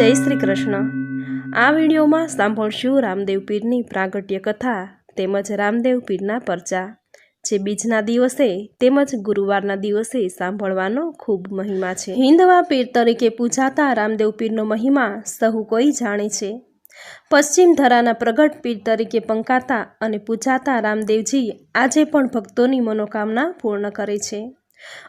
જય શ્રી કૃષ્ણ. આ વિડીયોમાં સાંભળશું રામદેવ પીરની પ્રાગટ્ય કથા તેમજ રામદેવ પીરના પરચા, જે બીજના દિવસે તેમજ ગુરુવારના દિવસે સાંભળવાનો ખૂબ મહિમા છે. હિન્દવા પીર તરીકે પૂજાતા રામદેવ પીરનો મહિમા સહુ કોઈ જાણે છે. પશ્ચિમ ધરાના પ્રગટ પીર તરીકે પંકાતા અને પૂજાતા રામદેવજી આજે પણ ભક્તોની મનોકામના પૂર્ણ કરે છે.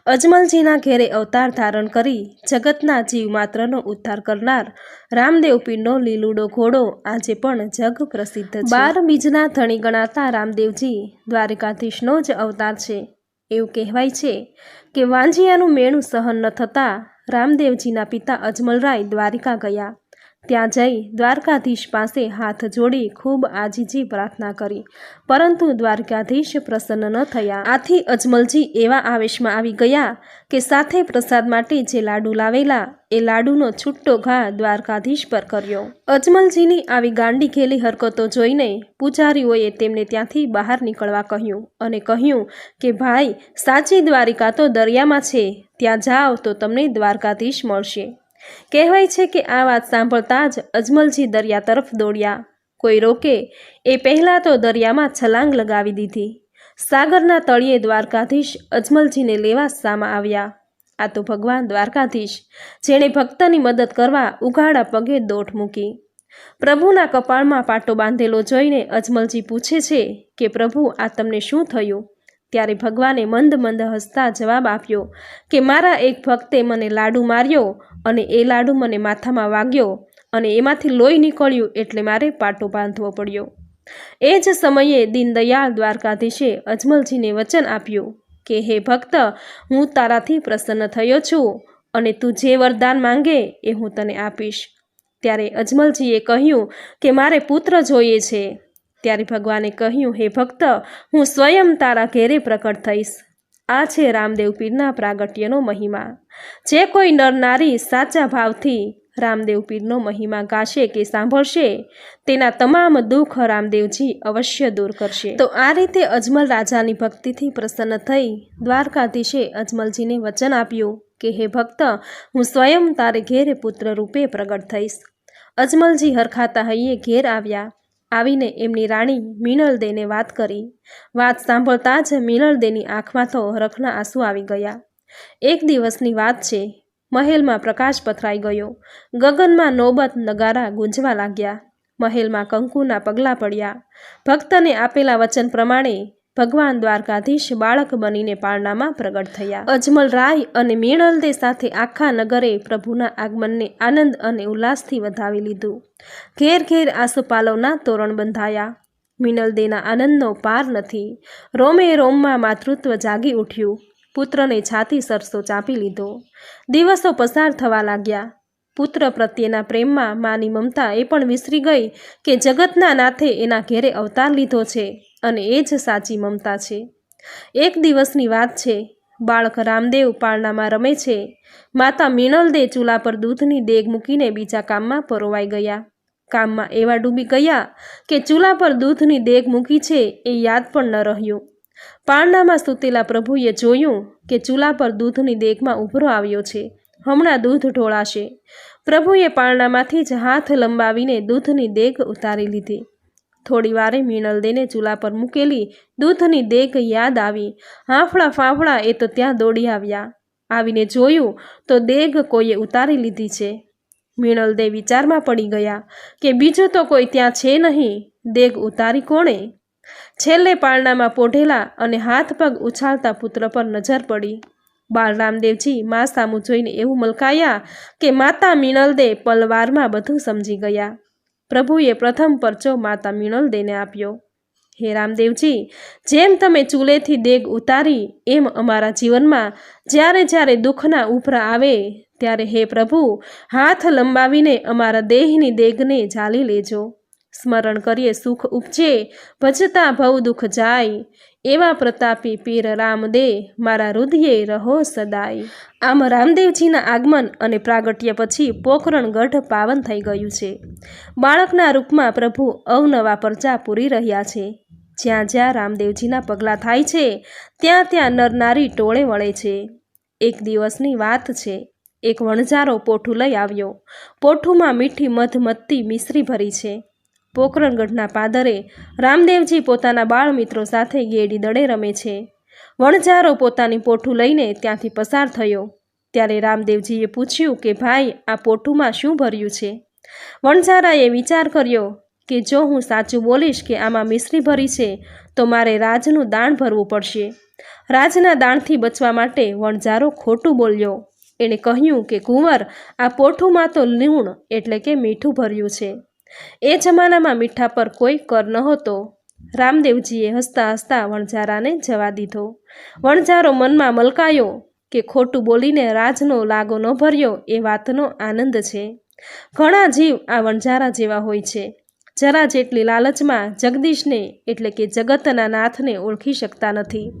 અજમલજીના ઘેરે અવતાર ધારણ કરી જગતના જીવ માત્રનો ઉદ્ધાર કરનાર રામદેવ પીરનો લીલુડો ઘોડો આજે પણ જગ પ્રસિદ્ધ બાર બીજના ધણી ગણાતા રામદેવજી દ્વારિકાધીશનો જ અવતાર છે. એવું કહેવાય છે કે વાંજિયાનું મેણું સહન ન થતાં રામદેવજીના પિતા અજમલરાય દ્વારિકા ગયા. ત્યાં જઈ દ્વારકાધીશ પાસે હાથ જોડી ખૂબ આજીજી પ્રાર્થના કરી. પરંતુ દ્વારકાધીશ પ્રસન્ન ન થયા. આથી અજમલજી એવા આવેશમાં આવી ગયા કે સાથે પ્રસાદ માટે જે લાડુ લાવેલા, એ લાડુનો છૂટ્ટો ઘા દ્વારકાધીશ પર કર્યો. અજમલજીની આવી ગાંડી ખેલી હરકતો જોઈને પૂજારીઓએ તેમને ત્યાંથી બહાર નીકળવા કહ્યું અને કહ્યું કે, ભાઈ, સાચી દ્વારિકા તો દરિયામાં છે. ત્યાં જાઓ તો તમને દ્વારકાધીશ મળશે. કહેવાય છે કે આ વાત સાંભળતા જ અજમલજી દરિયા તરફ દોડ્યા. કોઈ રોકે, એ પહેલાં તો દરિયામાં છલાંગ લગાવી દીધી. સાગરના તળિયે દ્વારકાધીશ અજમલજીને લેવા સામા આવ્યા. આ તો ભગવાન દ્વારકાધીશ, જેણે ભક્તની મદદ કરવા ઉઘાડા પગે દોટ મૂકી. પ્રભુના કપાળમાં પાટો બાંધેલો જોઈને અજમલજી પૂછે છે કે પ્રભુ, આ તમને શું થયું? ત્યારે ભગવાને મંદ મંદ હસતા જવાબ આપ્યો કે, મારા એક ભક્તે મને લાડુ માર્યો અને એ લાડુ મને માથામાં વાગ્યો અને એમાંથી લોહી નીકળ્યું એટલે મારે પાટો બાંધવો પડ્યો. એ જ સમયે દીનદયાળ દ્વારકાધીશે અજમલજીને વચન આપ્યું કે, હે ભક્ત, હું તારાથી પ્રસન્ન થયો છું અને તું જે વરદાન માંગે એ હું તને આપીશ. ત્યારે અજમલજીએ કહ્યું કે, મારે પુત્ર જોઈએ છે. ત્યારે ભગવાને કહ્યું, હે ભક્ત, હું સ્વયં તારા ઘેરે પ્રકટ થઈશ. આ છે રામદેવ પીરના પ્રાગટ્યનો મહિમા. જે કોઈ નર નારી સાચા ભાવથી રામદેવ પીરનો મહિમા ગાશે કે સાંભળશે, તેના તમામ દુઃખ રામદેવજી અવશ્ય દૂર કરશે. તો આ રીતે અજમલ રાજાની ભક્તિથી પ્રસન્ન થઈ દ્વારકાધીશે અજમલજીને વચન આપ્યું કે, હે ભક્ત, હું સ્વયં તારે ઘેરે પુત્ર રૂપે પ્રગટ થઈશ. અજમલજી હરખાતા હૈયે ઘેર આવ્યા. આવીને એમની રાણી મિનલદેને વાત કરી. વાત સાંભળતા જ મિનલદેની આંખમાં તો રખના આંસુ આવી ગયા. એક દિવસની વાત છે. મહેલમાં પ્રકાશ પથરાઈ ગયો. ગગનમાં નોબત નગારા ગુંજવા લાગ્યા. મહેલમાં કંકુના પગલાં પડ્યા. ભક્તને આપેલા વચન પ્રમાણે ભગવાન દ્વારકાધીશ બાળક બનીને પારણામાં પ્રગટ થયા. અજમલ રાય અને મીણલદે સાથે આખા નગરે પ્રભુના આગમનને આનંદ અને ઉલ્લાસથી વધાવી લીધું. ઘેર ઘેર આસોપાલવના તોરણ બંધાયા. મીનલદેના આનંદનો પાર નથી. રોમે રોમમાં માતૃત્વ જાગી ઉઠ્યું. પુત્રને છાતી સરસો ચાપી લીધો. દિવસો પસાર થવા લાગ્યા. પુત્ર પ્રત્યેના પ્રેમમાં માની મમતા એ પણ વિસરી ગઈ કે જગતના નાથે એના ઘેરે અવતાર લીધો છે. અને એ જ સાચી મમતા છે. એક દિવસની વાત છે, બાળક રામદેવ પારણામાં રમે છે. માતા મિનલદે ચૂલા પર દૂધની દેગ મૂકીને બીજા કામમાં પરોવાઈ ગયા. કામમાં એવા ડૂબી ગયા કે ચૂલા પર દૂધની દેગ મૂકી છે એ યાદ પણ ન રહ્યું. પારણામાં સૂતેલા પ્રભુએ જોયું કે ચૂલા પર દૂધની દેગમાં ઉભરો આવ્યો છે. હમણાં દૂધ ઢોળાશે. પ્રભુએ પારણામાંથી જ હાથ લંબાવીને દૂધની દેગ ઉતારી લીધી. થોડી વારે મિનલદેને ચૂલા પર મૂકેલી દૂધની દેગ યાદ આવી. હાંફળા ફાંફળા એ તો ત્યાં દોડી આવ્યા. આવીને જોયું તો દેગ કોઈએ ઉતારી લીધી છે. મિનલદે વિચારમાં પડી ગયા કે બીજું તો કોઈ ત્યાં છે નહીં. દેગ ઉતારી કોણે? છેલ્લે પારણામાં પોઢેલા અને હાથ પગ ઉછાળતા પુત્ર પર નજર પડી. બાળ રામદેવજી મા સામું જોઈને એવું મલકાયા કે માતા મિનલદે પલવારમાં બધું સમજી ગયા. પ્રભુએ પ્રથમ પરચો માતા મિનલદેને આપ્યો. હે રામદેવજી, જેમ તમે ચૂલેથી દેગ ઉતારી, એમ અમારા જીવનમાં જ્યારે જ્યારે દુઃખના ઉભરા આવે, ત્યારે હે પ્રભુ, હાથ લંબાવીને અમારા દેહની દેગને ઝાલી લેજો. સ્મરણ કરીએ સુખ ઉપજે, ભજતા ભવ દુઃખ જાય. એવા પ્રતાપી, પીર રામદે, મારા હૃદયે રહો સદાય. આમ રામદેવજીના આગમન અને પ્રાગટ્ય પછી પોખરણ ગઢ પાવન થઈ ગયું છે. બાળકના રૂપમાં પ્રભુ અવનવા પરચા પૂરી રહ્યા છે. જ્યાં જ્યાં રામદેવજીના પગલાં થાય છે, ત્યાં ત્યાં નરનારી ટોળે વળે છે. એક દિવસની વાત છે, એક વણઝારો પોઠું લઈ આવ્યો. પોઠુંમાં મીઠી મધમત્તી મિશ્રી ભરી છે. પોકરણગઢના પાદરે રામદેવજી પોતાના બાળ મિત્રો સાથે ગેડી દડે રમે છે. વણઝારો પોતાની પોઠું લઈને ત્યાંથી પસાર થયો. ત્યારે રામદેવજીએ પૂછ્યું કે, ભાઈ, આ પોઠુંમાં શું ભર્યું છે? વણઝારાએ વિચાર કર્યો કે, જો હું સાચું બોલીશ કે આમાં મિશ્રી ભરી છે, તો મારે રાજનું દાણ ભરવું પડશે. રાજના દાણથી બચવા માટે વણઝારો ખોટું બોલ્યો. એણે કહ્યું કે, કુંવર, આ પોઠુંમાં તો લૂણ એટલે કે મીઠું ભર્યું છે. એ જમાનામાં મીઠા પર કોઈ કર નહોતો. રામદેવજીએ હસતા હસતા વણઝારાને જવા દીધો. વણઝારો મનમાં મલકાયો કે ખોટું બોલીને રાજનો લાગો ન ભર્યો એ વાતનો આનંદ છે. ઘણા જીવ આ વણઝારા જેવા હોય છે. જરા જેટલી લાલચમાં જગદીશને એટલે કે જગતના નાથને ઓળખી શકતા નથી.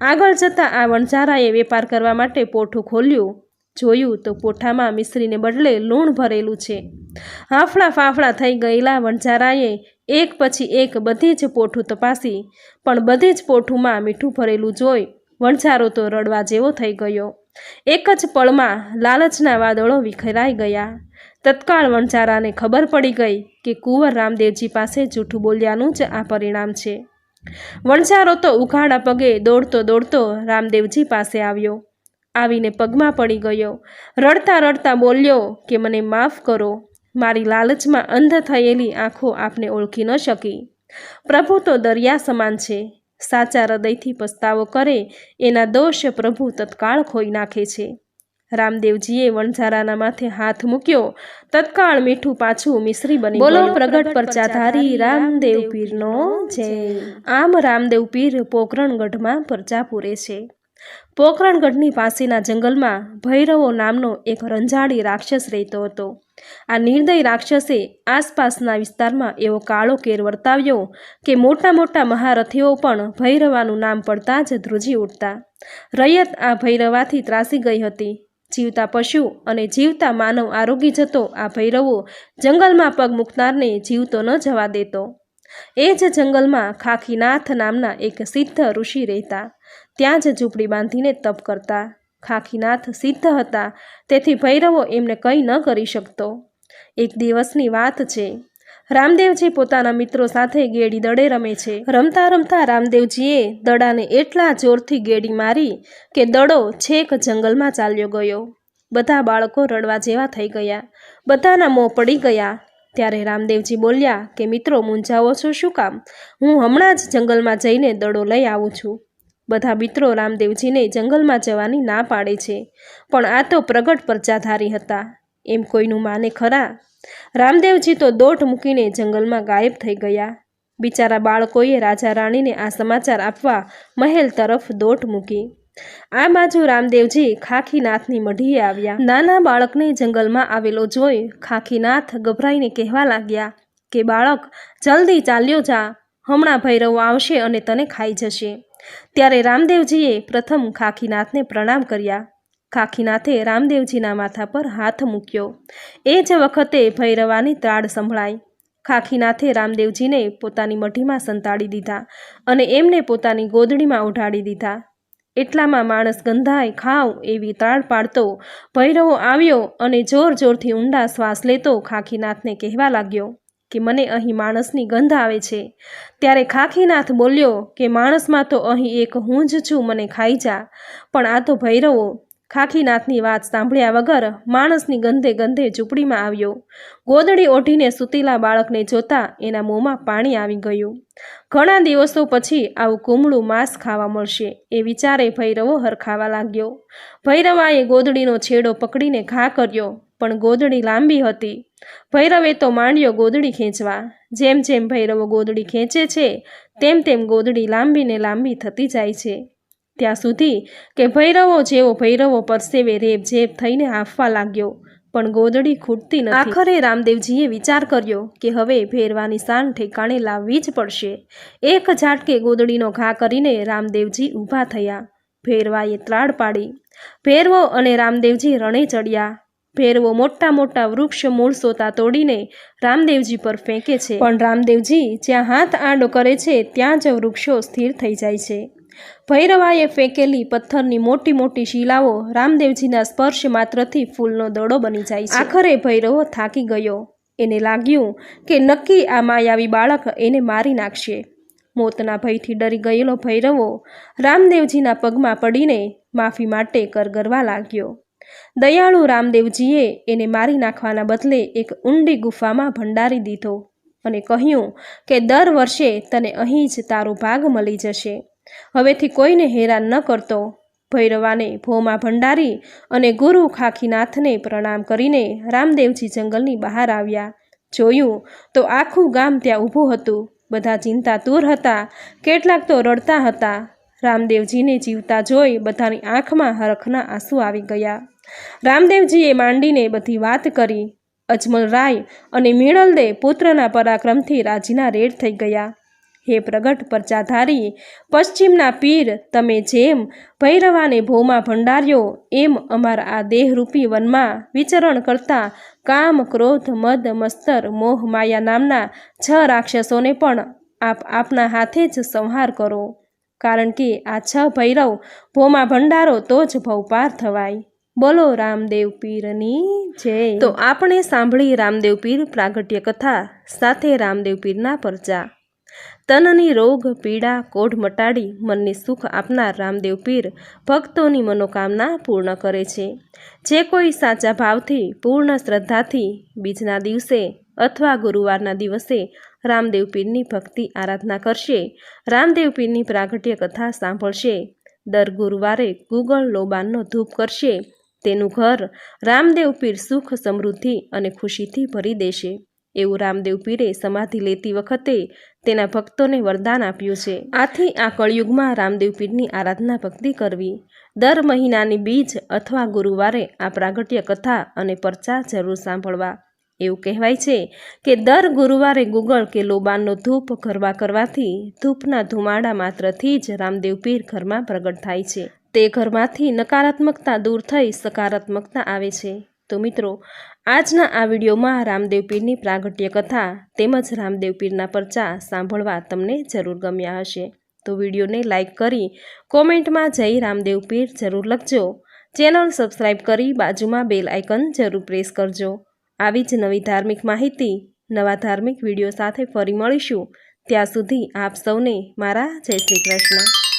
આગળ જતાં આ વણઝારાએ વેપાર કરવા માટે પોઠું ખોલ્યું. જોયું તો પોઠામાં મિશ્રીને બદલે લૂણ ભરેલું છે. હાંફળા ફાફડા થઈ ગયેલા વણઝારાએ એક પછી એક બધી જ પોઠું તપાસી, પણ બધી જ પોઠુંમાં મીઠું ભરેલું જોઈ વણઝારો તો રડવા જેવો થઈ ગયો. એક જ પળમાં લાલચના વાદળો વિખેરાઈ ગયા. તત્કાળ વણઝારાને ખબર પડી ગઈ કે કુંવર રામદેવજી પાસે જૂઠું બોલ્યાનું જ આ પરિણામ છે. વણઝારો તો ઉઘાડા પગે દોડતો દોડતો રામદેવજી પાસે આવ્યો. આવીને પગમાં પડી ગયો. રડતા રડતા બોલ્યો કે મને માફ કરો. મારી લાલચમાં અંધ થયેલી આંખો આપને ઓળખી ન શકી. પ્રભુ તો દરિયા સમાન છે. સાચા હૃદયથી પસ્તાવો કરે એના દોષ પ્રભુ તત્કાળ ખોઈ નાખે છે. રામદેવજીએ વણઝારાના માથે હાથ મૂક્યો. તત્કાળ મીઠું પાછું મિશ્રી બની બોલો પ્રગટ પરચાધારી રામદેવ પીરનો જય. આમ રામદેવ પીર પોકરણગઢમાં પરચા પૂરે છે. પોકરણગઢની પાસેના જંગલમાં ભૈરવો નામનો એક રંજાડી રાક્ષસ રહેતો હતો. આ નિર્દય રાક્ષસે આસપાસના વિસ્તારમાં એવો કાળો કેર વર્તાવ્યો કે મોટા મોટા મહારથીઓ પણ ભૈરવાનું નામ પડતા જ ધ્રુજી ઉઠતા. રૈયત આ ભૈરવાથી ત્રાસી ગઈ હતી. જીવતા પશુ અને જીવતા માનવ આરોગી જતો આ ભૈરવો જંગલમાં પગ મૂકનારને જીવતો ન જવા દેતો. એ જ જંગલમાં ખાખીનાથ નામના એક સિદ્ધ ઋષિ રહેતા. ત્યાં જ ઝૂંપડી બાંધીને તપ કરતા. ખાખીનાથ સિદ્ધ હતા, તેથી ભૈરવો એમને કંઈ ન કરી શકતો. એક દિવસની વાત છે. રામદેવજી પોતાના મિત્રો સાથે ગેડી દડે રમે છે. રમતા રમતા રામદેવજીએ દડાને એટલા જોરથી ગેડી મારી કે દડો છેક જંગલમાં ચાલ્યો ગયો. બધા બાળકો રડવા જેવા થઈ ગયા. બધાના મોં પડી ગયા. ત્યારે રામદેવજી બોલ્યા કે, મિત્રો, મૂંઝાવો છો? શું કામ? હું હમણાં જ જંગલમાં જઈને દડો લઈ આવું છું. બધા મિત્રો રામદેવજીને જંગલમાં જવાની ના પાડે છે. પણ આ તો પ્રગટ પ્રજાધારી હતા. એમ કોઈનું માને ખરા? રામદેવજી તો દોટ મૂકીને જંગલમાં ગાયબ થઈ ગયા. બિચારા બાળકોએ રાજા રાણીને આ સમાચાર આપવા મહેલ તરફ દોટ મૂકી. આ બાજુ રામદેવજી ખાખીનાથની મઢીએ આવ્યા. નાના બાળકને જંગલમાં આવેલો જોઈ ખાખીનાથ ગભરાઈને કહેવા લાગ્યા કે, બાળક, જલ્દી ચાલ્યો જા. હમણાં ભૈરવો આવશે અને તને ખાઈ જશે. ત્યારે રામદેવજીએ પ્રથમ ખાખીનાથને પ્રણામ કર્યા. ખાખીનાથે રામદેવજીના માથા પર હાથ મૂક્યો. એ જ વખતે ભૈરવાની ત્રાડ સંભળાઈ. ખાખીનાથે રામદેવજીને પોતાની મઢીમાં સંતાડી દીધા અને એમને પોતાની ગોદડીમાં ઉઢાડી દીધા. એટલામાં માણસ ગંધાય, ખાવ એવી તાળ પાડતો ભૈરવો આવ્યો અને જોર જોરથી ઊંડા શ્વાસ લેતો ખાખીનાથને કહેવા લાગ્યો કે મને અહીં માણસની ગંધ આવે છે. ત્યારે ખાખીનાથ બોલ્યો કે માણસમાં તો અહીં એક હું જ છું, મને ખાઈ જા. પણ આ તો ભૈરવો, ખાખીનાથની વાત સાંભળ્યા વગર માણસની ગંધે ગંધે ઝૂંપડીમાં આવ્યો. ગોદડી ઓઢીને સૂતેલા બાળકને જોતા એના મોંમાં પાણી આવી ગયું. ઘણા દિવસો પછી આવું કુમળું માંસ ખાવા મળશે એ વિચારે ભૈરવો હરખાવા લાગ્યો. ભૈરવાએ ગોદડીનો છેડો પકડીને ઘા કર્યો. પણ ગોદડી લાંબી હતી. ભૈરવે તો માંડ્યો ગોદડી ખેંચવા. જેમ જેમ ભૈરવો ગોદડી ખેંચે છે, તેમ તેમ ગોદડી લાંબીને લાંબી થતી જાય છે. ત્યાં સુધી કે ભૈરવો જેવો ભૈરવો પરસેવે રેબ જેબ થઈને હાંફવા લાગ્યો, પણ ગોદડી ખૂટતી નથી. આખરે રામદેવજીએ વિચાર કર્યો કે હવે ભેરવાની શાન ઠેકાણે લાવવી જ પડશે. એક ઝાટકે ગોદડીનો ઘા કરીને રામદેવજી ઊભા થયા. ભેરવાએ ત્રાડ પાડી. ભેરવો અને રામદેવજી રણે ચડ્યા. ભેરવો મોટા મોટા વૃક્ષ મૂળ સોતા તોડીને રામદેવજી પર ફેંકે છે. પણ રામદેવજી જ્યાં હાથ આડો કરે છે, ત્યાં જ વૃક્ષો સ્થિર થઈ જાય છે. ભૈરવાએ ફેંકેલી પથ્થરની મોટી મોટી શિલાઓ રામદેવજીના સ્પર્શ માત્રથી ફૂલનો દડો બની જાય છે. આખરે ભૈરવો થાકી ગયો. એને લાગ્યું કે નક્કી આ માયાવી બાળક એને મારી નાખશે. મોતના ભયથી ડરી ગયેલો ભૈરવો રામદેવજીના પગમાં પડીને માફી માટે કરગરવા લાગ્યો. દયાળુ રામદેવજીએ એને મારી નાખવાના બદલે એક ઊંડી ગુફામાં ભંડારી દીધો અને કહ્યું કે દર વર્ષે તને અહીં જ તારો ભાગ મળી જશે. હવેથી કોઈને હેરાન ન કરતો. ભૈરવાને ભોમાં ભંડારી અને ગુરુ ખાખીનાથને પ્રણામ કરીને રામદેવજી જંગલની બહાર આવ્યા. જોયું તો આખું ગામ ત્યાં ઊભું હતું. બધા ચિંતાતુર હતા. કેટલાક તો રડતા હતા. રામદેવજીને જીવતા જોઈ બધાની આંખમાં હરખના આંસુ આવી ગયા. રામદેવજીએ માંડીને બધી વાત કરી. અજમલ રાય અને મિણલદે પુત્રના પરાક્રમથી રાજીના રેડ થઈ ગયા. હે પ્રગટ પરચાધારી પશ્ચિમના પીર, તમે જેમ ભૈરવાને ભોમાં ભંડાર્યો, એમ અમારા આ દેહરૂપી વનમાં વિચરણ કરતા કામ, ક્રોધ, મદ, મસ્તર, મોહ, માયા નામના છ રાક્ષસોને પણ આપ આપના હાથે જ સંહાર કરો. કારણ કે આ છ ભૈરવ ભોમાં ભંડારો તો જ ભવપાર થવાય. બોલો રામદેવ પીરની જય. તો આપણે સાંભળી રામદેવ પીર પ્રાગટ્ય કથા, સાથે રામદેવ પીરના પરચા. તનની રોગ, પીડા, કોઢ મટાડી, મનને સુખ આપનાર રામદેવ પીર ભક્તોની મનોકામના પૂર્ણ કરે છે. જે કોઈ સાચા ભાવથી, પૂર્ણ શ્રદ્ધાથી બીજના દિવસે અથવા ગુરુવારના દિવસે રામદેવ પીરની ભક્તિ આરાધના કરશે, રામદેવ પીરની પ્રાગટ્ય કથા સાંભળશે. દર ગુરુવારે ગુગળ લોબાનનો ધૂપ કરશે તેનું ઘર રામદેવ પીર સુખ, સમૃદ્ધિ અને ખુશીથી ભરી દેશે. એવું રામદેવ પીરે સમાધિ લેતી વખતે તેના ભક્તોને વરદાન આપ્યું છે. આથી આ કળયુગમાં રામદેવ પીરની આરાધના ભક્તિ કરવી. દર મહિનાની બીજ અથવા ગુરુવારે આ પ્રાગટ્ય કથા અને પરચા જરૂર સાંભળવા. એવું કહેવાય છે કે દર ગુરુવારે ગુગળ કે લોબાનનો ધૂપ ગરબા કરવાથી ધૂપના ધુમાડા માત્રથી જ રામદેવ પીર ઘરમાં પ્રગટ થાય છે. તે ઘરમાંથી નકારાત્મકતા દૂર થઈ સકારાત્મકતા આવે છે. તો મિત્રો, આજના આ વિડીયોમાં રામદેવ પીરની પ્રાગટ્ય કથા તેમજ રામદેવ પીરના પરચા સાંભળવા તમને જરૂર ગમ્યા હશે. તો વિડીયોને લાઇક કરી કોમેન્ટમાં જય રામદેવ પીર જરૂર લખજો. ચેનલ સબસ્ક્રાઈબ કરી બાજુમાં બેલ આઇકન જરૂર પ્રેસ કરજો. આવી જ નવી ધાર્મિક માહિતી, નવા ધાર્મિક વીડિયો સાથે ફરી મળીશું. ત્યાં સુધી આપ સૌને મારા જય શ્રી કૃષ્ણ.